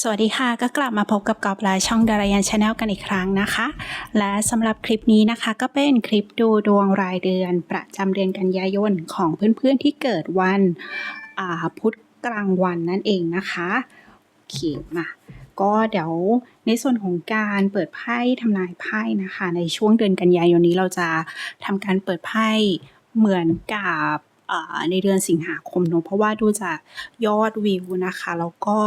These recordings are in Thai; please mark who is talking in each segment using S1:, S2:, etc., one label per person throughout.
S1: สวัสดีค่ะ ก็กลับมาพบกับกอบและช่องดารายันชาแนลกันอีกครั้งนะคะ และสำหรับคลิปนี้นะคะ ก็เป็นคลิปดูดวงรายเดือน ประจำเดือนกันยายนของเพื่อนๆที่เกิดวันพุธกลางวันนั่นเองนะคะโอเคมาก็เดี๋ยวในส่วนของการเปิดไพ่ทำนายไพ่นะคะ ในช่วงเดือนกันยายนนี้เราจะทำการเปิดไพ่เหมือนกับ ในเดือนสิงหาคมเนอะเพราะว่าดูจากยอดวิวนะคะ แล้วก็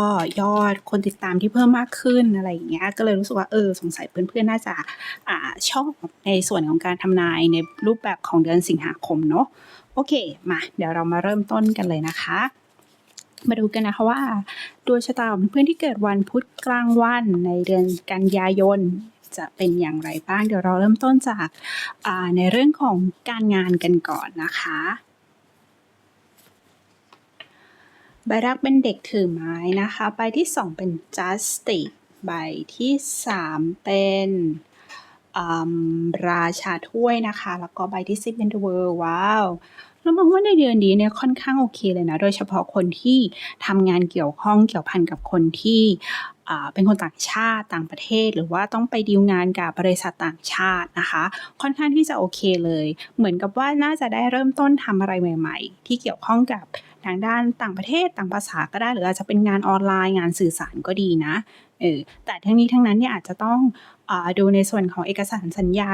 S1: ยอดคนติดตามที่เพิ่มมากขึ้นอะไรอย่างเงี้ยก็เลยรู้สึกว่าเออสงสัยเพื่อนๆน่าจะอ่าชอบในส่วนของการทำนายในรูปแบบของเดือนสิงหาคมเนอะโอเคมาเดี๋ยวเรามาเริ่มต้นกันเลยนะคะมาดูกันนะคะว่าดวงชะตาของเพื่อนที่เกิดวันพุธกลางวันในเดือนกันยายนจะเป็นอย่างไรบ้าง เดี๋ยวเราเริ่มต้นจากในเรื่องของการงานกันก่อนนะคะ ใบแรกเป็นเด็กถือไม้นะคะ ใบที่สองเป็น justice ใบที่สามเป็นราชาถ้วยนะคะ แล้วก็ใบที่สิบเป็น the world ว้าวเรามองว่าในเดือนนี้เนี่ยค่อนข้างโอเคเลยนะ โดยเฉพาะคนที่ทำงานเกี่ยวข้องเกี่ยวพันกับคนที่ เป็นคนต่างชาติต่างประเทศ หรือว่าต้องไปดีลงานกับบริษัทต่างชาตินะคะ ค่อนข้างที่จะโอเคเลย เหมือนกับว่าน่าจะได้เริ่มต้นทำอะไรใหม่ ๆ ที่เกี่ยวข้องกับทางด้านต่างประเทศต่างภาษาก็ได้ หรืออาจจะเป็นงานออนไลน์งานสื่อสารก็ดีนะเออแต่ทั้งนี้ทั้งนั้นเนี่ยอาจจะต้องอดูในส่วนของเอกสารสัญญา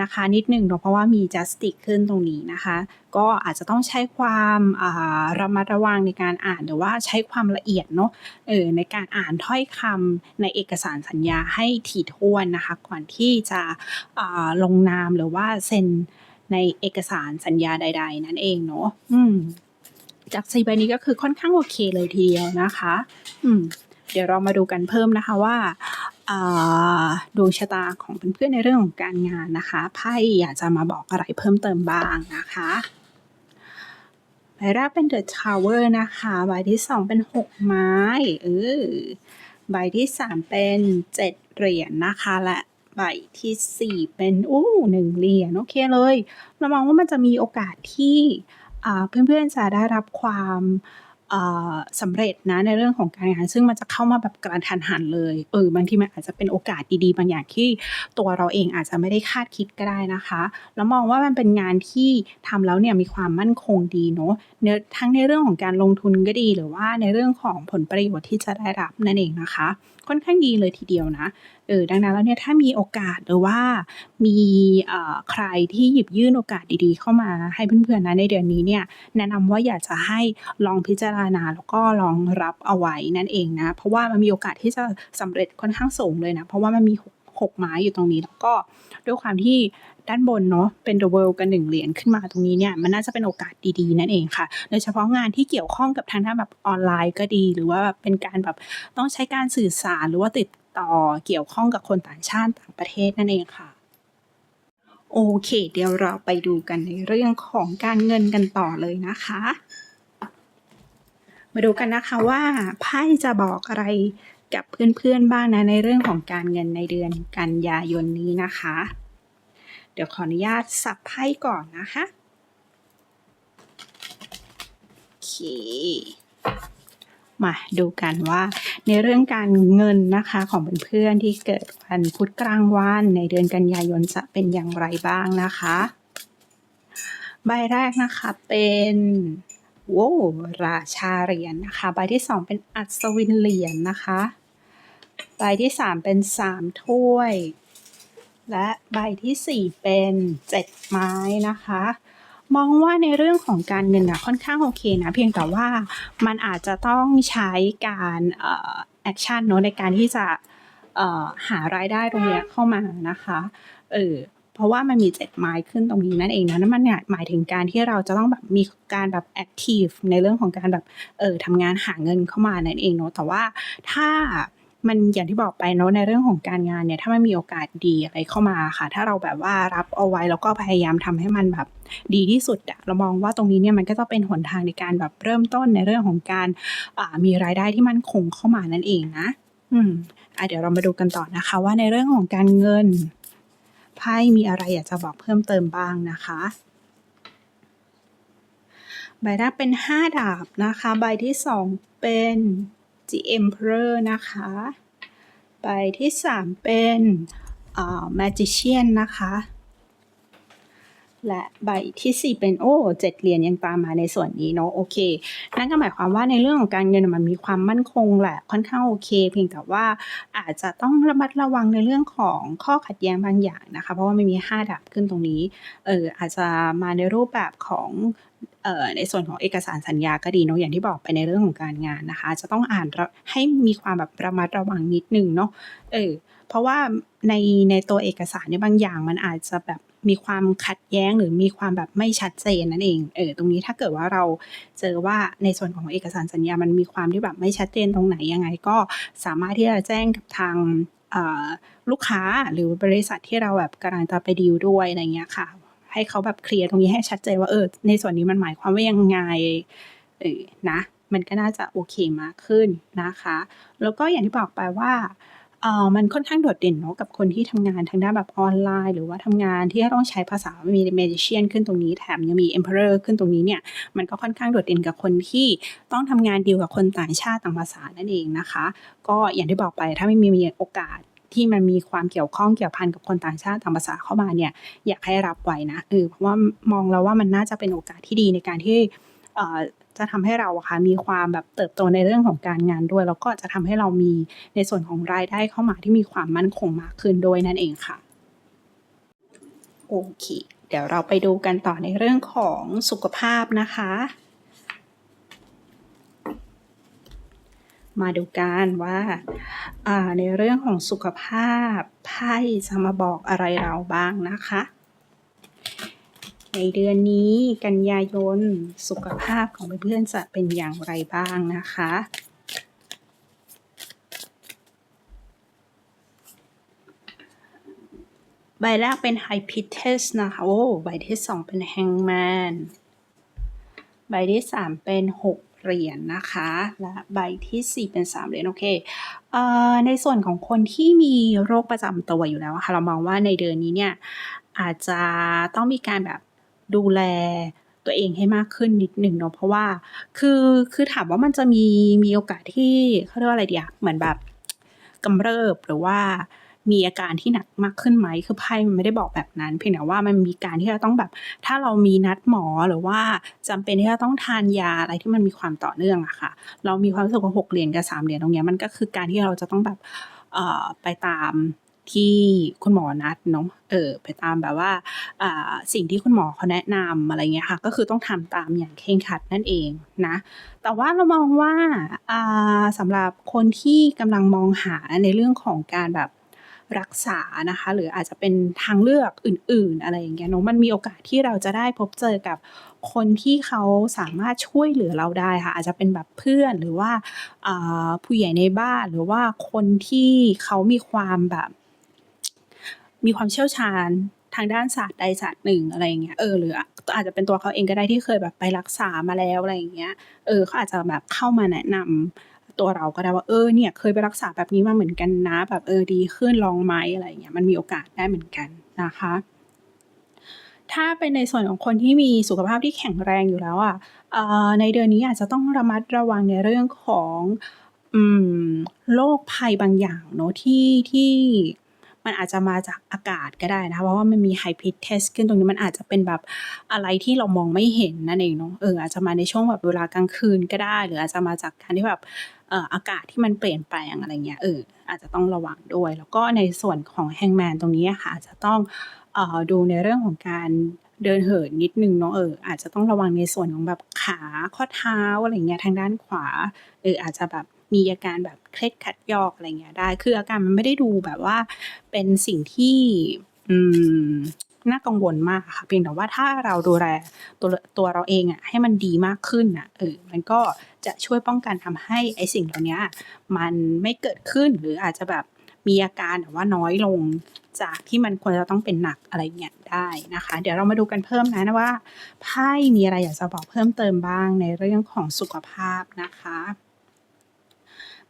S1: นะคะ นิดหนึ่งเนาะเพราะว่ามี justice ขึ้นตรงนี้นะคะ ก็อาจจะต้องใช้ความาระมัดระวังในการอ่านหรือว่าใช้ความละเอียดเนาะเออในการอ่านถ้อยคำในเอกสารสัญญาให้ถี่ถ้วนนะคะ ก่อนที่จะลงนามหรือว่าเซ็นในเอกสารสัญญาใด ๆ นั่นเองเนาะอืมจากสีใบนี้ก็คือค่อนข้างโอเคเลยทีเดียวนะคะ อืม เดี๋ยวเรามาดูกันเพิ่มนะคะว่าดวงชะตาของเพื่อนๆในเรื่องของการงานนะคะไพ่อยากจะมาบอกอะไรเพิ่มเติมบ้างนะคะใบแรกเป็น The Tower นะคะ ใบที่สองเป็นหกไม้เออใบที่สามเป็นเจ็ดเหรียญนะคะ และใบที่สี่เป็นอู้หนึ่งเหรียญโอเคเลย เรามองว่ามันจะมีโอกาสที่เพื่อนๆจะได้รับความ สำเร็จนะในเรื่องของการงาน ซึ่งมันจะเข้ามาแบบกระทันหันเลยเออบางทีมันอาจจะเป็นโอกาสดีๆ บางอย่างที่ตัวเราเองอาจจะไม่ได้คาดคิดก็ได้นะคะ แล้วมองว่ามันเป็นงานที่ทำแล้วเนี่ยมีความมั่นคงดีเนาะเนทั้งในเรื่องของการลงทุนก็ดี หรือว่าในเรื่องของผลประโยชน์ที่จะได้รับนั่นเองนะคะ ค่อนข้างดีเลยทีเดียวนะ เออ ดังนั้นแล้วเนี่ยถ้ามีโอกาสหรือว่ามีใครที่หยิบยื่นโอกาสดีๆ เข้ามาให้เพื่อนๆนะในเดือนนี้เนี่ยแนะนำว่าอยากจะให้ลองพิจารณาแล้วก็ลองรับเอาไว้นั่นเองนะ เพราะว่ามันมีโอกาสที่จะสำเร็จค่อนข้างสูงเลยนะ เพราะว่ามันมี หกหกไม้อยู่ตรงนี้ แล้วก็ด้วยความที่ด้านบนเนาะเป็น the world กันหนึ่งเหรียญขึ้นมาตรงนี้เนี่ยมันน่าจะเป็นโอกาสดีๆ นั่นเองค่ะ โดยเฉพาะงานที่เกี่ยวข้องกับทางด้านแบบออนไลน์ก็ดี หรือว่าแบบเป็นการแบบต้องใช้การสื่อสารหรือว่าติดต่อเกี่ยวข้องกับคนต่างชาติต่างประเทศนั่นเองค่ะโอเค เดี๋ยวเราไปดูกันในเรื่องของการเงินกันต่อเลยนะคะ มาดูกันนะคะว่าไพ่จะบอกอะไร กับเพื่อนๆบ้างนะในเรื่องของการเงินในเดือนกันยายนนี้นะคะ เดี๋ยวขออนุญาตสับไพ่ก่อนนะคะโอเคมาดูกันว่าในเรื่องการเงินนะคะของเพื่อนๆที่เกิดวันพุธกลางวันในเดือนกันยายนจะเป็นอย่างไรบ้างนะคะ ใบแรกนะคะเป็นโว้ราชาเหรียญนะคะ ใบที่สองเป็นอัศวินเหรียญนะคะ ใบที่สามเป็นสามถ้วย และใบที่สี่เป็นเจ็ดไม้นะคะมองว่าในเรื่องของการเงินนะค่อนข้างโอเคนะเพียงแต่ว่ามันอาจจะต้องใช้การแอคชั่นเนอะในการที่จะเอ่อหารายได้ตรงนี้เข้ามานะคะเออเพราะว่ามันมีเจ็ดไม้ขึ้นตรงนี้นั่นเองนะนั่นมันเนี่ยหมายถึงการที่เราจะต้องแบบมีการแบบแอคทีฟในเรื่องของการแบบเออทำงานหาเงินเข้ามานั่นเองเนอะแต่ว่าถ้า มันอย่างที่บอกไปเนาะในเรื่องของการงานเนี่ย ถ้ามันมีโอกาสดีอะไรเข้ามาค่ะ ถ้าเราแบบว่ารับเอาไว้แล้วก็พยายามทำให้มันแบบดีที่สุดอะเรามองว่าตรงนี้เนี่ยมันก็จะเป็นหนทางในการแบบเริ่มต้นในเรื่องของการมีรายได้ที่มั่นคงเข้ามานั่นเองนะ อืมอะเดี๋ยวเรามาดูกันต่อนะคะ ว่าในเรื่องของการเงินไพ่มีอะไรอยากจะบอกเพิ่มเติมบ้างนะคะใบแรกเป็นห้าดาบนะคะ ใบที่สองเป็น The Emperor นะคะ ใบที่สามเป็นอ่า Magician นะคะ และใบที่ 4 เป็นโอ้เจ็ดเหรียญยังตามมาในส่วนนี้เนาะโอเค นั่นก็หมายความว่าในเรื่องของการเงินมันมีความมั่นคงแหละค่อนข้างโอเค เพียงแต่ว่าอาจจะต้องระมัดระวังในเรื่องของข้อขัดแย้งบางอย่างนะคะ เพราะว่าไม่มี 5 ดับขึ้นตรงนี้เอออาจจะมาในรูปแบบของ ในส่วนของเอกสารสัญญาก็ดีเนาะอย่างที่บอกไปในเรื่องของการงานนะคะ จะต้องอ่านให้มีความแบบระมัดระวังนิดนึงเนาะเออเพราะว่าในในตัวเอกสารเนี่ยบางอย่างมันอาจจะแบบมีความขัดแย้งหรือมีความแบบไม่ชัดเจนนั่นเองเออตรงนี้ถ้าเกิดว่าเราเจอว่าในส่วนของเอกสารสัญญา มันมีความที่แบบไม่ชัดเจนตรงไหนยังไง ก็สามารถที่จะแจ้งกับทางลูกค้าหรือบริษัทที่เราแบบกำลังจะไปดีลด้วยอะไรเงี้ยค่ะ ให้เขาแบบเคลียร์ตรงนี้ให้ชัดเจนว่าเออในส่วนนี้มันหมายความว่ายังไงเออนะ มันก็น่าจะโอเคมากขึ้นนะคะ แล้วก็อย่างที่บอกไปว่าเออมันค่อนข้างโดดเด่นเนาะกับคนที่ทำงานทางด้านแบบออนไลน์ หรือว่าทำงานที่ต้องใช้ภาษามี Magician ขึ้นตรงนี้แถมยังมี Emperor ขึ้นตรงนี้เนี่ยมันก็ค่อนข้างโดดเด่นกับคนที่ต้องทำงานดีลกับคนต่างชาติต่างภาษานั่นเองนะคะ ก็อย่างที่บอกไปถ้าไม่มีโอกาส ที่มันมีความเกี่ยวข้องเกี่ยวพันกับคนต่างชาติต่างภาษาเข้ามาเนี่ยอยากให้รับไว้นะเออเพราะว่ามองแล้วว่ามันน่าจะเป็นโอกาสที่ดีในการที่จะทำให้เราค่ะมีความแบบเติบโตในเรื่องของการงานด้วย แล้วก็จะทำให้เรามีในส่วนของรายได้เข้ามาที่มีความมั่นคงมากขึ้นด้วยนั่นเองค่ะโอเคเดี๋ยวเราไปดูกันต่อในเรื่องของสุขภาพนะคะ มาดูกันว่าในเรื่องของสุขภาพไพ่จะมาบอกอะไรเราบ้างนะคะ ในเดือนนี้กันยายนสุขภาพของเพื่อนๆจะเป็นอย่างไรบ้างนะคะใบแรกเป็น High p i t e s นะคะ โอ้ ใบที่สองเป็น Hangman ใบที่สามเป็นหก เหรียญนนะคะ และใบที่สี่เป็นสามเหรียญโอเคเอ่อในส่วนของคนที่มีโรคประจำตัวอยู่แล้วค่ะเรามองว่าในเดือนนี้เนี่ยอาจจะต้องมีการแบบดูแลตัวเองให้มากขึ้นนิดหนึ่งเนาะเพราะว่าคือคือถามว่ามันจะมีมีโอกาสที่เขาเรียกว่าอะไรเดียเหมือนแบบกำเริบหรือว่า มีอาการที่หนักมากขึ้นไหมคือไพ่มันไม่ได้บอกแบบนั้น เพียงแต่ว่ามันมีการที่เราต้องแบบ ถ้าเรามีนัดหมอหรือว่าจำเป็นที่จะต้องทานยาอะไรที่มันมีความต่อเนื่องอะค่ะ เรามีความรู้สึกว่าหกเหรียญกับสามเหรียญตรงนี้มันก็คือการที่เราจะต้องแบบไปตามที่คุณหมอนัดเนาะ เออ ไปตามแบบว่าสิ่งที่คุณหมอเขาแนะนำอะไรเงี้ยค่ะ ก็คือต้องทำตามอย่างเคร่งครัดนั่นเองนะ แต่ว่าเรามองว่าสำหรับคนที่กำลังมองหาในเรื่องของการแบบ รักษานะคะ หรืออาจจะเป็นทางเลือกอื่น ๆ อะไรอย่างเงี้ยเนาะมันมีโอกาสที่เราจะได้พบเจอกับคนที่เขาสามารถช่วยเหลือเราได้ค่ะอาจจะเป็นแบบเพื่อนหรือว่าผู้ใหญ่ในบ้านหรือว่าคนที่เขามีความแบบ มีความเชี่ยวชาญทางด้านศาสตร์ใดศาสตร์หนึ่งอะไรอย่างเงี้ยเออหรืออาจจะเป็นตัวเขาเองก็ได้ที่เคยแบบไปรักษามาแล้วอะไรอย่างเงี้ยเออเขาอาจจะแบบเข้ามาแนะนำ ตัวเราก็ได้ว่าเออเนี่ยเคยไปรักษาแบบนี้มาเหมือนกันนะ แบบเออดีขึ้นลองไหมอะไรเงี้ยมันมีโอกาสได้เหมือนกันนะคะ ถ้าเป็นในส่วนของคนที่มีสุขภาพที่แข็งแรงอยู่แล้วอะในเดือนนี้อาจจะต้องระมัดระวังในเรื่องของโรคภัยบางอย่างเนาะที่ที่ มันอาจจะมาจากอากาศก็ได้นะคะเพราะว่ามันมีไฮพิทเทสขึ้นตรงนี้มันอาจจะเป็นแบบอะไรที่เรามองไม่เห็นนั่นเองเนาะเอออาจจะมาในช่วงแบบเวลากลางคืนก็ได้ หรืออาจจะมาจากการที่แบบเอ่ออากาศที่มันเปลี่ยนแปลงอะไรเงี้ยเอออาจจะต้องระวังด้วย แล้วก็ในส่วนของแฮงแมนตรงนี้ค่ะอาจจะต้องเอ่อดูในเรื่องของการเดินเหินนิดนึงเนาะเอออาจจะต้องระวังในส่วนของแบบขาข้อเท้าอะไรเงี้ยทางด้านขวาเอออาจจะแบบ มีอาการแบบเคล็ดขัดยอกอะไรเงี้ยได้ คืออาการมันไม่ได้ดูแบบว่าเป็นสิ่งที่อืมน่ากังวลมากค่ะเพียงแต่ว่าถ้าเราดูแลตัวตัวเราเองอะให้มันดีมากขึ้นอะเออมันก็จะช่วยป้องกันทำให้ไอ้สิ่งเหล่านี้มันไม่เกิดขึ้นหรืออาจจะแบบมีอาการแต่ว่าน้อยลงจากที่มันควรจะต้องเป็นหนักอะไรเงี้ยได้นะคะ เดี๋ยวเรามาดูกันเพิ่มนะนะว่าไพ่มีอะไรอยากจะบอกเพิ่มเติมบ้างในเรื่องของสุขภาพนะคะ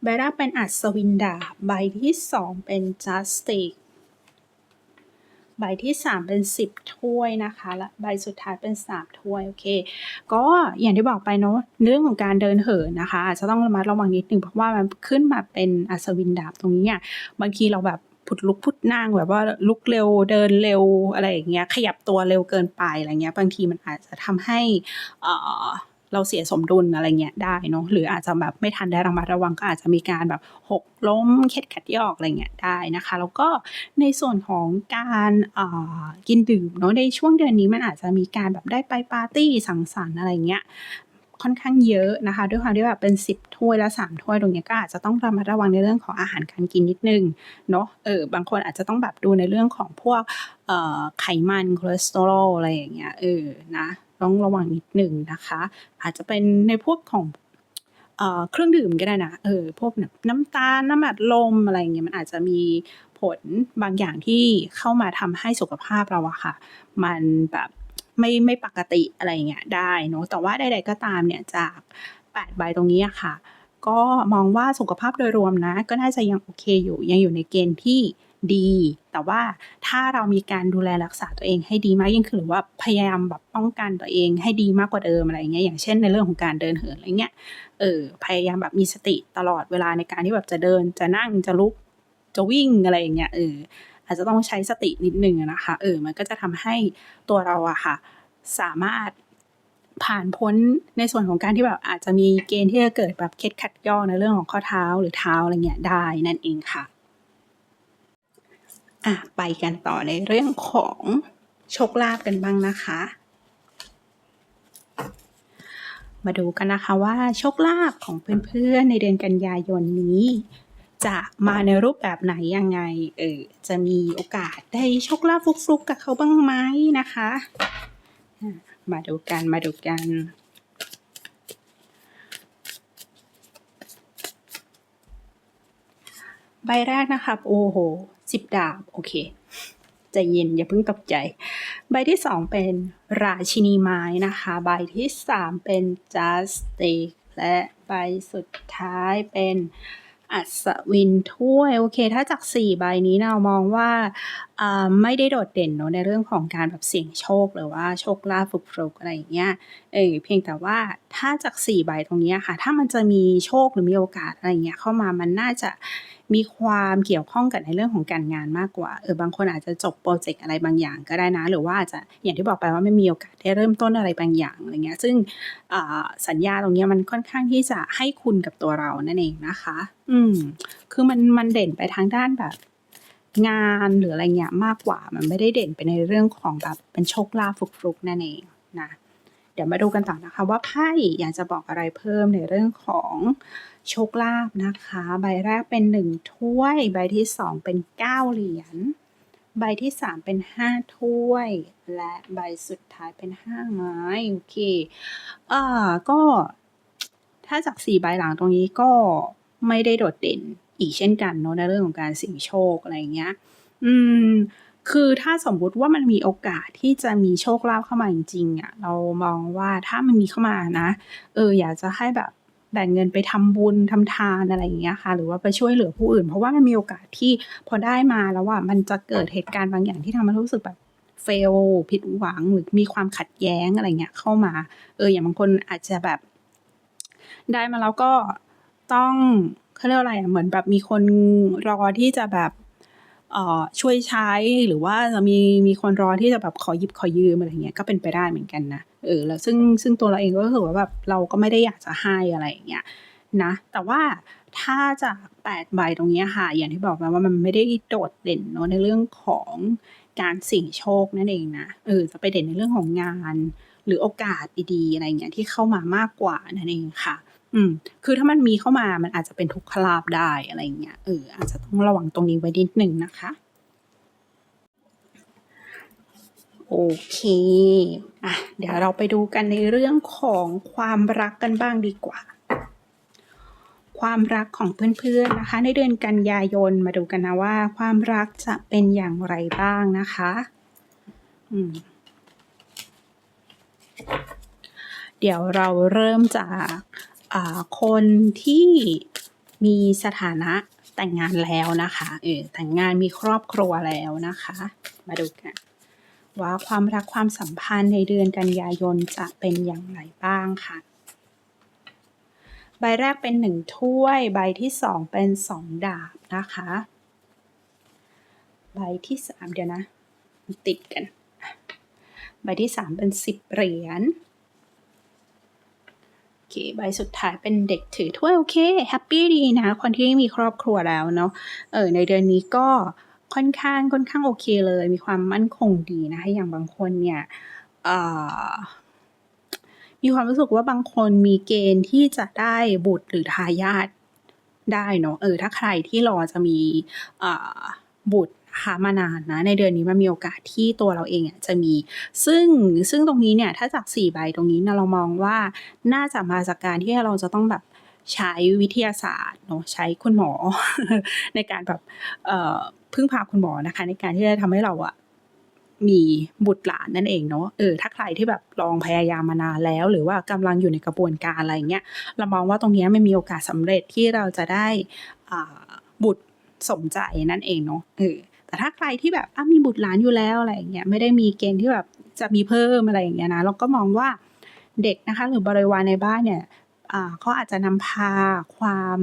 S1: ใบแรกเป็นอัศวินดาบใบที่สองเป็นจัสติกใบที่ 3 เป็น 10 ถ้วยนะคะ และใบสุดท้ายเป็น 3 ถ้วย โอเค ก็อย่างที่บอกไปเนาะเรื่องของการเดินเหินนะคะอาจจะต้องระมัดระวังนิดนึงเพราะว่ามันขึ้นมาเป็นอัศวินดาบตรงนี้เนี่ยบางทีเราแบบผุดลุกพุดนั่งแบบว่าลุกเร็วเดินเร็วอะไรอย่างเงี้ยขยับตัวเร็วเกินไปอะไรเงี้ยบางทีมันอาจจะทำให้อ่อ เราเสียสมดุลอะไรเงี้ยได้เนาะหรืออาจจะแบบไม่ทันได้ระมัดระวังก็อาจจะมีการแบบหกล้มเคล็ดขัดยอกอะไรเงี้ยได้นะคะ แล้วก็ในส่วนของการกินดื่มเนาะในช่วงเดือนนี้มันอาจจะมีการแบบได้ไปปาร์ตี้สังสรรค์อะไรเงี้ยค่อนข้างเยอะนะคะ ด้วยความที่แบบเป็น 10 ถ้วยและ 3 ถ้วยตรงนี้ก็อาจจะต้องระมัดระวังในเรื่องของอาหารการกินนิดนึงเนาะเออบางคนอาจจะต้องแบบดูในเรื่องของพวกไขมันคอเลสเตอรอลอะไรอย่างเงี้ยเออนะ ต้องระวังนิดหนึ่งนะคะ อาจจะเป็นในพวกของเออเครื่องดื่มก็ได้นะ เออ พวกน้ำตาล น้ำอัดลมอะไรเงี้ย มันอาจจะมีผลบางอย่างที่เข้ามาทำให้สุขภาพเราอะค่ะ มันแบบไม่ไม่ปกติอะไรเงี้ยได้เนอะแต่ว่าใดๆก็ตามเนี่ยจาก 8 ใบตรงนี้อะค่ะ ก็มองว่าสุขภาพโดยรวมนะ ก็น่าจะยังโอเคอยู่ ยังอยู่ในเกณฑ์ที่ ดี แต่ว่าถ้าเรามีการดูแลรักษาตัวเองให้ดีมากยิ่งขึ้นหรือว่าพยายามแบบป้องกันตัวเองให้ดีมากกว่าเดิมอะไรอย่างเงี้ยอย่างเช่นในเรื่องของการเดินเหินอะไรเงี้ยเออพยายามแบบมีสติตลอดเวลาในการที่แบบจะเดินจะนั่งจะลุกจะวิ่งอะไรอย่างเงี้ยเอออาจจะต้องใช้สตินิดนึงนะคะเออมันก็จะทำให้ตัวเราอะค่ะ สามารถผ่านพ้นในส่วนของการที่แบบอาจจะมีเกณฑ์ที่จะเกิดแบบเคล็ดขัดย่อในเรื่องของข้อเท้าหรือเท้าอะไรเงี้ยได้นั่นเองค่ะ อะไปกันต่อในเรื่องของโชคลาภกันบ้างนะคะ มาดูกันนะคะว่าโชคลาภของเพื่อนๆในเดือนกันยายนนี้ จะมาในรูปแบบไหนยังไง เออจะมีโอกาสได้โชคลาภฟลุกๆกับเขาบ้างไหมนะคะอะมาดูกันมาดูกันใบแรกนะคะ โอ้โห สิบดาบ โอเคใจเย็นอย่าเพิ่งตกใจ ใบที่สองเป็นราชินีไม้นะคะ ใบที่สามเป็นจัสติกและใบสุดท้ายเป็นอัศวินถ้วย โอเค ถ้าจากสี่ใบนี้เรามองว่าไม่ได้โดดเด่นเนอะในเรื่องของการแบบเสี่ยงโชค หรือว่าโชคลาภฟลุกอะไรอย่างเงี้ยเออเพียงแต่ว่าถ้าจากสี่ใบตรงนี้ค่ะ ถ้ามันจะมีโชคหรือมีโอกาสอะไรเงี้ยเข้ามามันน่าจะ มีความเกี่ยวข้องกับในเรื่องของการงานมากกว่า เออบางคนอาจจะจบโปรเจกต์อะไรบางอย่างก็ได้นะ หรือว่าอาจจะอย่างที่บอกไปว่าไม่มีโอกาสได้เริ่มต้นอะไรบางอย่างอะไรเงี้ย ซึ่งสัญญาตรงเนี้ยมันค่อนข้างที่จะให้คุณกับตัวเรานั่นเองนะคะ อืม คือมันมันเด่นไปทางด้านแบบงานหรืออะไรเงี้ยมากกว่า มันไม่ได้เด่นไปในเรื่องของแบบเป็นโชคลาภฟลุกๆนั่นเองนะ ดี๋ยวมาดูกันต่อนะคะ ว่าไพ่อยากจะบอกอะไรเพิ่มในเรื่องของโชคลาภนะคะ ใบแรกเป็นหนึ่งถ้วย ใบที่สองเป็นเก้าเหรียญใบที่สามเป็นห้าถ้วย และใบสุดท้ายเป็นห้าไม้ โอเคอ่าก็ ถ้าจากสี่ใบหลังตรงนี้ก็ไม่ได้โดดเด่นอีกเช่นกันเนาะในเรื่องของการเสี่ยงโชคอะไรเงี้ย อืม คือถ้าสมมุติว่ามันมีโอกาสที่จะมีโชคลาภเข้ามาจริงๆอะเรามองว่าถ้ามันมีเข้ามานะเอออยากจะให้แบบแบ่งเงินไปทำบุญทำทานอะไรอย่างเงี้ยค่ะ หรือว่าไปช่วยเหลือผู้อื่น เพราะว่ามันมีโอกาสที่พอได้มาแล้วว่ามันจะเกิดเหตุการณ์บางอย่างที่ทำให้รู้สึกแบบเฟลผิดหวังหรือมีความขัดแย้งอะไรเงี้ยเข้ามา เอออย่างบางคนอาจจะแบบ ได้มาแล้วก็ต้องเขาเรียกอะไรอะเหมือนแบบมีคนรอที่จะแบบ ช่วยใช้หรือว่าจะมีมีคนรอที่จะแบบขอหยิบขอยืมอะไรเงี้ยก็เป็นไปได้เหมือนกันนะเออแล้วซึ่งซึ่งตัวเราเองก็รู้สึกว่าแบบเราก็ไม่ได้อยากจะให้อะไรอย่างเงี้ยนะแต่ว่าถ้าจากแปดใบตรงนี้ค่ะ อย่างที่บอกไปว่ามันไม่ได้โดดเด่นเนาะในเรื่องของการเสี่ยงโชคนั่นเองนะเออจะไปเด่นในเรื่องของงาน หรือโอกาสดีๆอะไรเงี้ยที่เข้ามามากกว่านั่นเองค่ะ อืม คือถ้ามันมีเข้ามามันอาจจะเป็นทุกขลาบได้อะไรเงี้ยเอออาจจะต้องระวังตรงนี้ไว้นิดหนึ่งนะคะ โอเคอะเดี๋ยวเราไปดูกันในเรื่องของความรักกันบ้างดีกว่า ความรักของเพื่อนๆนะคะ ในเดือนกันยายนมาดูกันนะว่า ความรักจะเป็นอย่างไรบ้างนะคะ อืมเดี๋ยวเราเริ่มจาก คนที่มีสถานะแต่งงานแล้วนะคะ เออแต่งงานมีครอบครัวแล้วนะคะ มาดูกันว่าความรักความสัมพันธ์ในเดือนกันยายนจะเป็นอย่างไรบ้างค่ะ ใบแรกเป็นหนึ่งถ้วย ใบที่สองเป็นสองดาบนะคะ ใบที่สามเดี๋ยวนะ ติดกัน ใบที่สามเป็นสิบเหรียญ เคใบสุดท้ายเป็นเด็กถือถ้วยโอเคแฮปปี้ดีนะ คนที่มีครอบครัวแล้วเนาะเออในเดือนนี้ก็ค่อนข้างค่อนข้างโอเคเลย มีความมั่นคงดีนะคะอย่างบางคนเนี่ยมีความรู้สึกว่าบางคนมีเกณฑ์ที่จะได้บุตรหรือทายาทได้เนาะเออถ้าใครที่รอจะมีบุตร นะคะมานานนะในเดือนนี้มันมีโอกาสที่ตัวเราเองจะมี ซึ่งซึ่งตรงนี้เนี่ยถ้าจากสี่ใบตรงนี้นะเรามองว่าน่าจะมาจากการที่เราจะต้องแบบใช้วิทยาศาสตร์เนาะใช้คุณหมอ ในการแบบเอ่อพึ่งพาคุณหมอนะคะ ในการที่จะทำให้เราอะมีบุตรหลานนั่นเองเนาะเออถ้าใครที่แบบลองพยายามมานานแล้ว หรือว่ากำลังอยู่ในกระบวนการอะไรเงี้ยเรามองว่าตรงนี้ยมันมีโอกาสสำเร็จที่เราจะได้อ่าบุตรสมใจนั่นเองเนาะเออ แต่ถ้าใครที่แบบมีบุตรหลานอยู่แล้วอะไรอย่างเงี้ยไม่ได้มีเกณฑ์ที่แบบจะมีเพิ่มอะไรอย่างเงี้ยนะเราก็มองว่าเด็กนะคะหรือบริวารในบ้านเนี่ยเขาอาจจะนำพาความ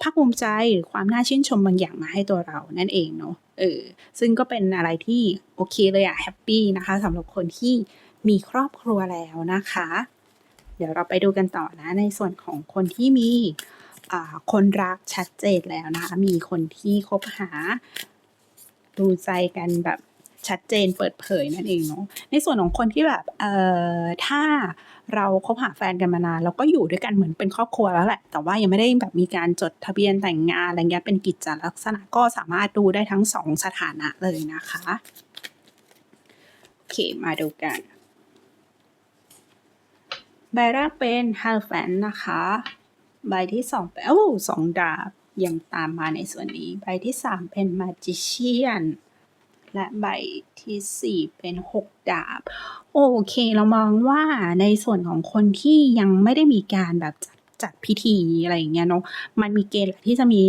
S1: ภาคภูมิใจหรือความน่าชื่นชมบางอย่างมาให้ตัวเรานั่นเองเนาะเออซึ่งก็เป็นอะไรที่โอเคเลยอะแฮปปี้นะคะสำหรับคนที่มีครอบครัวแล้วนะคะ เดี๋ยวเราไปดูกันต่อนะในส่วนของคนที่มีคนรักชัดเจนแล้วนะคะมีคนที่คบหา ดูใจกันแบบชัดเจนเปิดเผยนั่นเองเนาะในส่วนของคนที่แบบเอ่อถ้าเราคบหาแฟนกันมานานเราก็อยู่ด้วยกันเหมือนเป็นครอบครัวแล้วแหละ แต่ว่ายังไม่ได้แบบมีการจดทะเบียนแต่งงานอะไรเงี้ยเป็นกิจลักษณะก็สามารถดูได้ทั้งสองสถานะเลยนะคะโอเคมาดูกันใบแรกเป็นฮาร์แฟนนะคะ ใบที่สองเป็นโอ้สองดาบ ยังตามมาในส่วนนี้ ใบที่สามเป็นมาจิเชียนและใบที่สี่เป็นหกดาบ โอเค เรามองว่าในส่วนของคนที่ยังไม่ได้มีการแบบจัดจัดพิธีอะไรอย่างเงี้ยเนาะ มันมีเกณฑ์แหละที่จะมี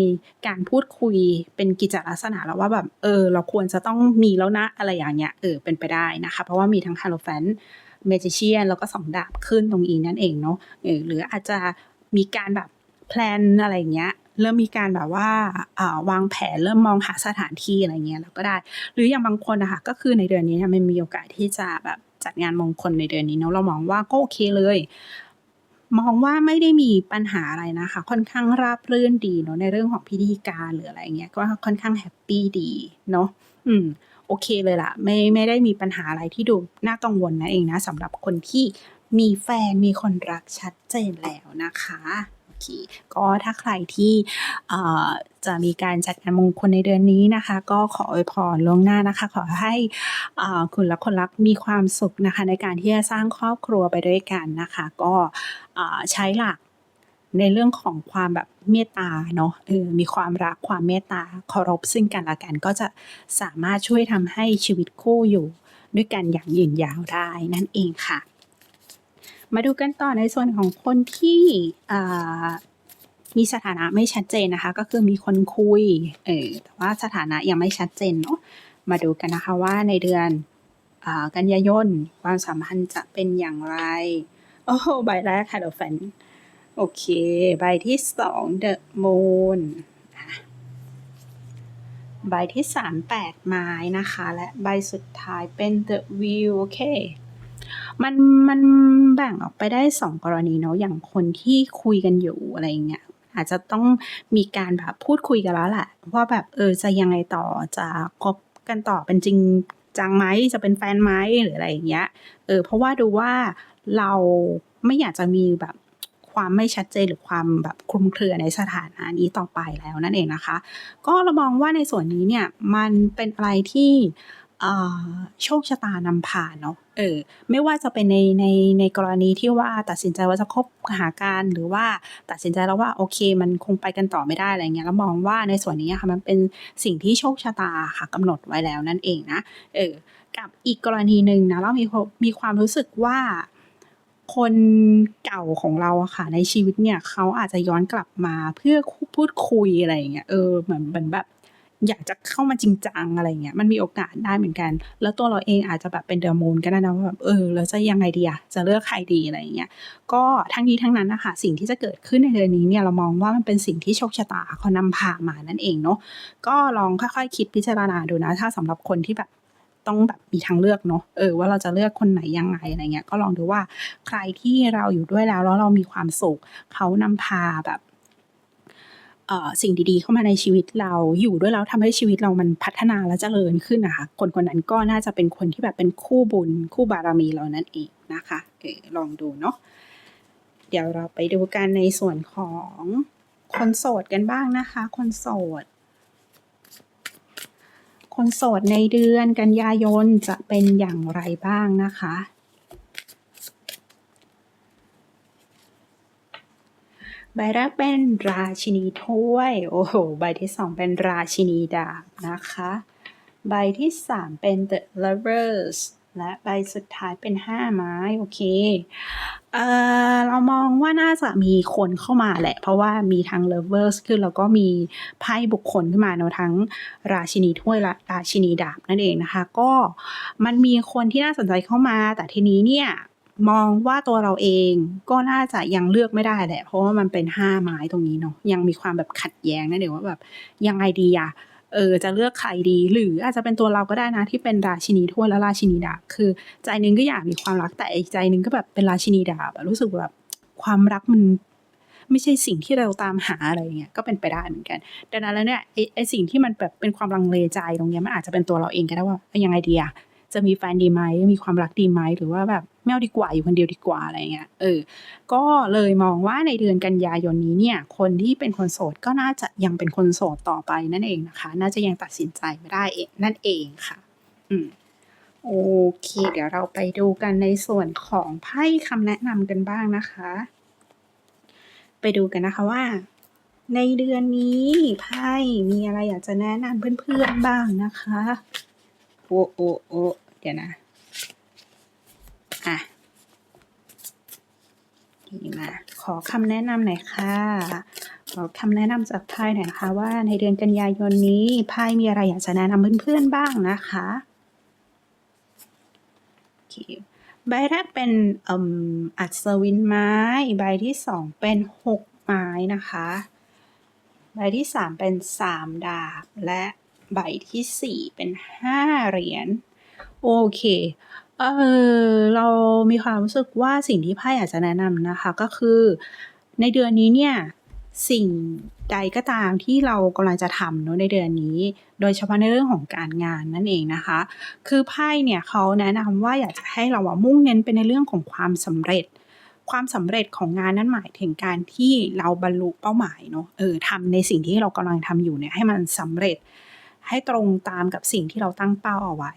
S1: การพูดคุยเป็นกิจลักษณะแล้วว่าแบบเออ เราควรจะต้องมีแล้วนะอะไรอย่างเงี้ยเออเป็นไปได้นะคะ เพราะว่ามีทั้งฮาโลแฟนเมจิเชียนแล้วก็สองดาบขึ้นตรงนี้นั่นเองเนาะเออหรืออาจจะมีการแบบแพลนอะไรอย่างเงี้ย เริ่มมีการแบบว่าวางแผนเริ่มมองหาสถานที่อะไรเงี้ยแล้วก็ได้ หรืออย่างบางคนนะคะก็คือในเดือนนี้เนี่ยมันมีโอกาสที่จะแบบจัดงานมงคลในเดือนนี้เนาะเรามองว่าก็โอเคเลย มองว่าไม่ได้มีปัญหาอะไรนะคะ ค่อนข้างราบรื่นดีเนาะในเรื่องของพิธีการหรืออะไรเงี้ยก็ค่อนข้างแฮปปี้ดีเนาะอืมโอเคเลยล่ะไม่ไม่ได้มีปัญหาอะไรที่ดูน่ากังวลนะเองนะสำหรับคนที่มีแฟนมีคนรักชัดเจนแล้วนะคะ คก็ถ้าใครที่จะมีการจัดงานมงคลในเดือนนี้นะคะ ก็ขออวยพรล่วงหน้านะคะ ขอให้คุณและคนรักมีความสุขนะคะ ในการที่จะสร้างครอบครัวไปด้วยกันนะคะ ก็ใช้หลักในเรื่องของความแบบเมตตาเนาะเออมีความรักความเมตตาเคารพซึ่งกันและกันก็จะสามารถช่วยทำให้ชีวิตคู่อยู่ด้วยกันอย่างยืนยาวได้นั่นเองค่ะ มาดูกันต่อในส่วนของคนที่มีสถานะไม่ชัดเจนนะคะ ก็คือมีคนคุยเออแต่ว่าสถานะยังไม่ชัดเจนเนาะมาดูกันนะคะว่าในเดือนอกันยายนความสัมพันธ์จะเป็นอย่างไร โอ้โหใบแรกค่ะเดฟนโอเค ใบที่สอง The Moon อะใบที่สามแปดไม้นะคะ และใบสุดท้ายเป็น The Wheel โอเค มันมันแบ่งออกไปได้สองกรณีเนาะอย่างคนที่คุยกันอยู่อะไรเงี้ยอาจจะต้องมีการแบบพูดคุยกันแล้วแหละว่าแบบเออจะยังไงต่อจะคบกันต่อเป็นจริงจังไหมจะเป็นแฟนไหมหรืออะไรอย่างเงี้ยเออเพราะว่าดูว่าเราไม่อยากจะมีแบบความไม่ชัดเจนหรือความแบบคลุมเครือในสถานะนี้ต่อไปแล้วนั่นเองนะคะ ก็เรามองว่าในส่วนนี้เนี่ยมันเป็นอะไรที่โชคชะตานำพาเนาะ ออไม่ว่าจะเป็นในในในกรณีที่ว่าตัดสินใจว่าจะคบหากันหรือว่าตัดสินใจแล้วว่าโอเค มันคงไปกันต่อไม่ได้อะไรเงี้ยแล้วมองว่าในส่วนนี้ค่ะมันเป็นสิ่งที่โชคชะตาค่ะกำหนดไว้แล้วนั่นเองนะเออกับอีกกรณีหนึ่งนะเรามีมมีความรู้สึกว่าคนเก่าของเราอะค่ะในชีวิตเนี่ยเขาอาจจะย้อนกลับมาเพื่อพูดคุยอะไรอย่างเงี้ยเออเหมือนเหมือนแบบ อยากจะเข้ามาจริงจังอะไรเงี้ยมันมีโอกาสได้เหมือนกัน แล้วตัวเราเองอาจจะแบบเป็น The Moon ก็ได้นะว่าแบบเออแล้วจะยังไงดีอะจะเลือกใครดีอะไรเงี้ยก็ทั้งนี้ทั้งนั้นนะคะสิ่งที่จะเกิดขึ้นในเดือนนี้เนี่ยเรามองว่ามันเป็นสิ่งที่โชคชะตาเขานำพามานั่นเองเนาะก็ลองค่อยๆคิดพิจารณาดูนะถ้าสำหรับคนที่แบบต้องแบบมีทางเลือกเนาะ เออว่าเราจะเลือกคนไหนยังไงอะไรเงี้ย ก็ลองดูว่าใครที่เราอยู่ด้วยแล้วแล้วเรามีความสุขเขานำพาแบบ สิ่งดีๆเข้ามาในชีวิตเราอยู่ด้วยแล้วทำให้ชีวิตเรามันพัฒนาและเจริญขึ้นนะคะคนคนนั้นก็น่าจะเป็นคนที่แบบเป็นคู่บุญคู่บารมีเรานั่นเองนะคะเออลองดูเนาะเดี๋ยวเราไปดูกันในส่วนของคนโสดกันบ้างนะคะ คนโสด คนโสดในเดือนกันยายนจะเป็นอย่างไรบ้างนะคะ ใบแรกเป็นราชินีถ้วย โอ้โฮใบที่2เป็นราชินีดาบนะคะ ใบที่3เป็น The Lovers และใบสุดท้ายเป็น5ไม้ โอเค เออเรามองว่าน่าจะมีคนเข้ามาแหละ เพราะว่ามีทั้ง Lovers ขึ้นแล้วก็มีไพ่บุคคลขึ้นมาเนาะทั้งราชินีถ้วยและราชินีดาบนั่นเองนะคะ ก็มันมีคนที่น่าสนใจเข้ามา แต่ทีนี้เนี่ย มองว่าตัวเราเองก็น่าจะยังเลือกไม่ได้แหละ เพราะว่ามันเป็น5ไม้ตรงนี้เนาะยังมีความแบบขัดแย้งนั่นเองว่าแบบยังไงดีอะเออจะเลือกใครดี หรืออาจจะเป็นตัวเราก็ได้นะที่เป็นราชินีถ้วยและราชินีดาบคือ ใจนึงก็อยากมีความรักแต่อีกใจนึงก็แบบเป็นราชินีดาบอะรู้สึกแบบความรักมันไม่ใช่สิ่งที่เราตามหาอะไรเงี้ยก็เป็นไปได้เหมือนกัน ดังนั้นแล้วเนี่ยไอไอสิ่งที่มันแบบเป็นความลังเลใจตรงเนี้ยมันอาจจะเป็นตัวเราเองก็ได้ว่ายังไงดีอะ จะมีแฟนดีไหมมีความรักดีไหมหรือว่าแบบไม่เอาดีกว่าอยู่คนเดียวดีกว่าอะไรเงี้ยเออ ก็เลยมองว่าในเดือนกันยายนนี้เนี่ย คนที่เป็นคนโสดก็น่าจะยังเป็นคนโสดต่อไปนั่นเองนะคะ น่าจะยังตัดสินใจไม่ได้เองนั่นเองค่ะ อืมโอเค เดี๋ยวเราไปดูกันในส่วนของไพ่คำแนะนำกันบ้างนะคะ ไปดูกันนะคะว่า ในเดือนนี้ไพ่มีอะไรอยากจะแนะนำเพื่อนๆบ้างนะคะ โอ้โอ้โอ้ เดี๋ยวนะ อะนี่มาขอคำแนะนำหน่อยค่ะขอคำแนะนำจากไพ่หน่อยนะคะว่าในเดือนกันยายนนี้ไพ่มีอะไรอยากจะแนะนำเพื่อนๆบ้างนะคะใบแรกเป็นอ,อัศวินไม้ ใบที่2เป็น6ไม้นะคะ ใบที่3เป็น3ดาบ และใบที่สี่เป็น5เหรียญ โอเคเออเรามีความรู้สึกว่าสิ่งที่ไพ่อยากจะแนะนำนะคะ ก็คือ ในเดือนนี้เนี่ยสิ่งใดก็ตามที่เรากำลังจะทำเนาะในเดือนนี้ โดยเฉพาะในเรื่องของการงานนั่นเองนะคะ คือไพ่เนี่ยเขาแนะนำว่าอยากจะให้เราอะมุ่งเน้นไปในเรื่องของความสำเร็จ ความสำเร็จของงานนั่นหมายถึงการที่เราบรรลุเป้าหมายเนาะเออทำในสิ่งที่เรากำลังทำอยู่เนี่ยให้มันสำเร็จ ให้ตรงตามกับสิ่งที่เราตั้งเป้าเอาไว้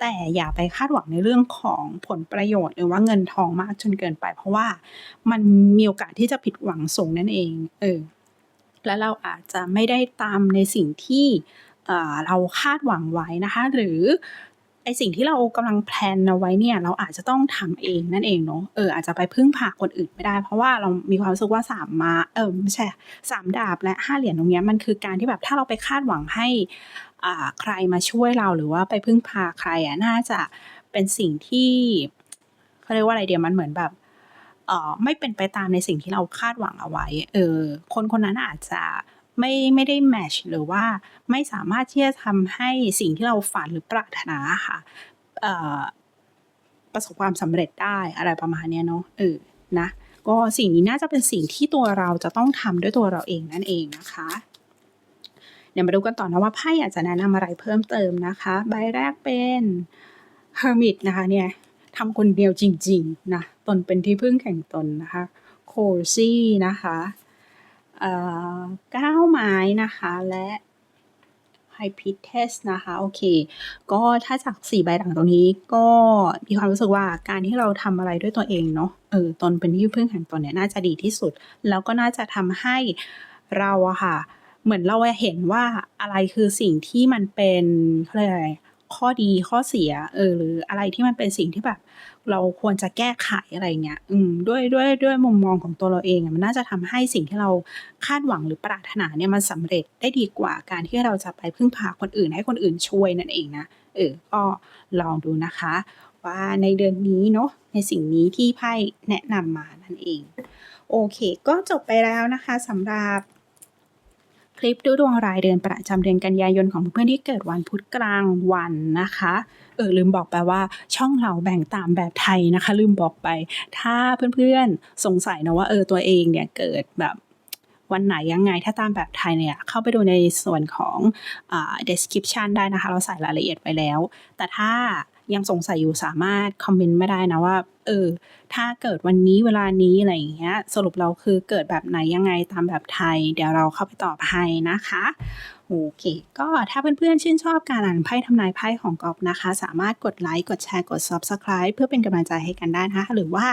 S1: แต่อย่าไปคาดหวังในเรื่องของผลประโยชน์ หรือว่าเงินทองมากจนเกินไป เพราะว่ามันมีโอกาสที่จะผิดหวังสูงนั่นเอง เออ และเราอาจจะไม่ได้ตามในสิ่งที่เเราคาดหวังไว้นะคะ หรือ ไอสิ่งที่เรากำลังแพลนเอาไว้เนี่ยเราอาจจะต้องทำเองนั่นเองเนาะเอออาจจะไปพึ่งพาคนอื่นไม่ได้ เพราะว่าเรามีความรู้สึกว่า3ม้าเออไม่ใช่3ดาบและ5เหรียญตรงเนี้ยมันคือการที่แบบถ้าเราไปคาดหวังให้อ่าใครมาช่วยเราหรือว่าไปพึ่งพาใครอะน่าจะเป็นสิ่งที่เขาเรียกว่าอะไรเดีอะมันเหมือนแบบเออไม่เป็นไปตามในสิ่งที่เราคาดหวังเอาไว้ เออ คนคนนั้นอาจจะ ไม่ไม่ได้แมชหรือว่าไม่สามารถที่จะทำให้สิ่งที่เราฝันหรือปรารถนาค่ะประสบความสำเร็จได้อะไรประมาณเนี้ยเนาะเออนะก็สิ่งนี้น่าจะเป็นสิ่งที่ตัวเราจะต้องทำด้วยตัวเราเองนั่นเองนะคะเดี๋ยวมาดูกันต่อนะว่าไพ่อยากจะแนะนำอะไรเพิ่มเติมนะคะ ใบแรกเป็น Hermit นะคะเนี่ยทำคนเดียวจริง ๆ นะ ตนเป็นที่พึ่งแห่งตนนะคะ Cozy นะคะ เอ่อ9ไม้นะคะ และ High Priestess นะคะ โอเค ก็ถ้าจาก4ใบหลังตรงนี้ก็มีความรู้สึกว่าการที่เราทำอะไรด้วยตัวเองเนาะเออตนเป็นที่พึ่งแห่งตนเนี่ยน่าจะดีที่สุด แล้วก็น่าจะทำให้เราอะค่ะ เหมือนเราเห็นว่าอะไรคือสิ่งที่มันเป็นอะไรข้อดีข้อเสียเออหรืออะไรที่มันเป็นสิ่งที่แบบ เราควรจะแก้ไขอะไรเงี้ยอืมด้วยด้วยด้วยมุมมองของตัวเราเองมันน่าจะทำให้สิ่งที่เราคาดหวังหรือปรารถนาเนี่ยมันสำเร็จได้ดีกว่าการที่เราจะไปพึ่งพาคนอื่นให้คนอื่นช่วยนั่นเองนะเออก็ลองดูนะคะ ว่าในเดือนนี้เนาะในสิ่งนี้ที่ไพ่แนะนำมานั่นเอง โอเค ก็จบไปแล้วนะคะสำหรับ คลิปดูดวงรายเดือนประจำเดือนกันยายนของเพื่อนที่เกิดวันพุธกลางวันนะคะ เออลืมบอกไปว่าช่องเราแบ่งตามแบบไทยนะคะ ลืมบอกไป ถ้าเพื่อนๆสงสัยนะว่าเออตัวเองเนี่ยเกิดแบบวันไหนยังไงถ้าตามแบบไทยเนี่ย เข้าไปดูในส่วนของอ่า description ได้นะคะ เราใส่รายละเอียดไปแล้ว แต่ถ้า ยังสงสัยอยู่สามารถคอมเมนต์ไม่ได้นะว่า เออ ถ้าเกิดวันนี้เวลานี้อะไรอย่างเงี้ย สรุปเราคือเกิดแบบไหนยังไงตามแบบไทย เดี๋ยวเราเข้าไปตอบให้นะคะโอเค ก็ถ้าเพื่อนๆ ชื่นชอบการอ่านไพ่ทำนายไพ่ของกอบนะคะ สามารถกดไลค์ กดแชร์ กด Subscribe เพื่อเป็นกำลังใจให้กันได้นะคะ หรือว่า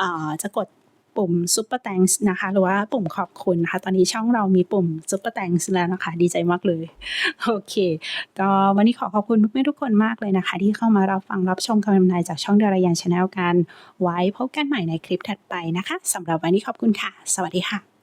S1: ออจะกด ปุ่ม Super Thanks นะคะ หรือว่าปุ่มขอบคุณนะคะ ตอนนี้ช่องเรามีปุ่ม Super Thanks แล้วนะคะ ดีใจมากเลย โอเค ก็วันนี้ขอขอบคุณเพื่อนทุกคนมากเลยนะคะ ที่เข้ามารับฟังรับชมคำทำนายจากช่องเดารยานชาแนลกัน ไว้พบกันใหม่ในคลิปถัดไปนะคะสำหรับวันนี้ขอบคุณค่ะ สวัสดีค่ะ